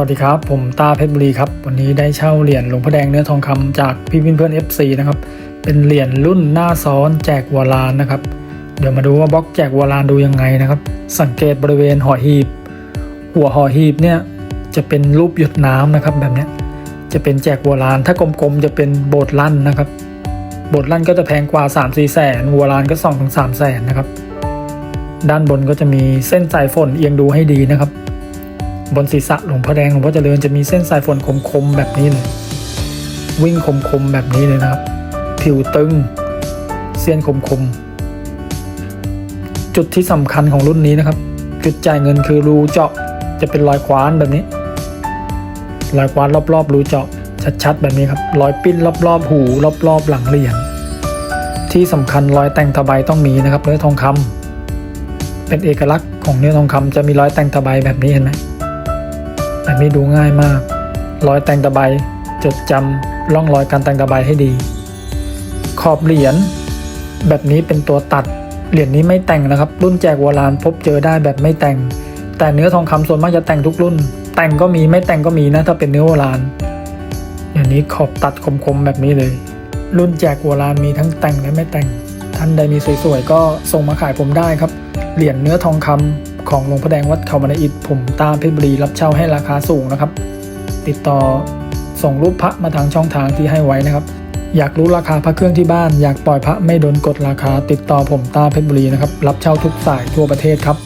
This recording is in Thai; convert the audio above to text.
วัสดีครับ ผมตาเพชรบุรีครับ วันนี้ได้เช่าเหรียญหลวงพ่อแดงเนื้อทองคำจากพี่เพื่อน FC นะครับ เป็นเหรียญรุ่นหน้าซ้อนแจกวัวลานนะครับ เดี๋ยวมาดูว่าบล็อกแจกวัวลานดูยังไงนะครับ สังเกตบริเวณห่อหีบ หัวห่อหีบเนี่ยจะเป็นรูปหยดน้ำนะครับแบบนี้จะเป็นแจกวัวลาน ถ้ากลมๆจะเป็นโบสถ์ลั่นนะครับ โบสถ์ลั่นก็จะแพงกว่า 3 4แสนวัวลานก็2ถึง3แสนนะครับ ด้านบนก็จะมีเส้นสายฝนเอียงดูให้ดีนะครับ บนศีรษะหลวงพ่อแดงหลวงพ่อเจริญจะมีเส้นสายฝนคมๆแบบนี้เลย วิ่งคมๆแบบนี้เลยนะครับ ผิวตึง เส้นคมๆจุดที่สำคัญของรุ่นนี้นะครับ จุดจ่ายเงินคือรูเจาะจะเป็นรอยคว้านแบบนี้ รอยคว้านรอบๆรูเจาะชัดๆแบบนี้ครับรอยปิ้นรอบๆ หูรอบๆ หลังเหรียญที่สำคัญรอยแต่งตะไบต้องมีนะครับเนื้อทองคำเป็นเอกลักษณ์ของเนื้อทองคำจะมีรอยแต่งตะไบแบบนี้เห็นไหม แบบนี้ดูง่ายมาก รอยแต่งตะไบจดจำร่องรอยการแต่งตะไบให้ดี ขอบเหรียญแบบนี้เป็นตัวตัด เหรียญนี้ไม่แต่งนะครับ รุ่นแจกโบราณพบเจอได้แบบไม่แต่ง แต่เนื้อทองคำส่วนมากจะแต่งทุกรุ่น แต่งก็มีไม่แต่งก็มีนะถ้าเป็นเนื้อโบราณอย่างนี้ขอบตัดคมๆแบบนี้เลย รุ่นแจกโบราณมีทั้งแต่งและไม่แต่ง ท่านใดมีสวยๆก็ส่งมาขายผมได้ครับ เหรียญเนื้อทองคำ ของหลวงพ่อแดงวัดเขามานาอิฐผมตามเพชรบุรีรับเช่าให้ราคาสูงนะครับ ติดต่อส่งรูปพระมาทางช่องทางที่ให้ไว้นะครับ อยากรู้ราคาพระเครื่องที่บ้าน อยากปล่อยพระไม่โดนกดราคา ติดต่อผมตาเพชรบุรีนะครับรับเช่าทุกสายทั่วประเทศครับ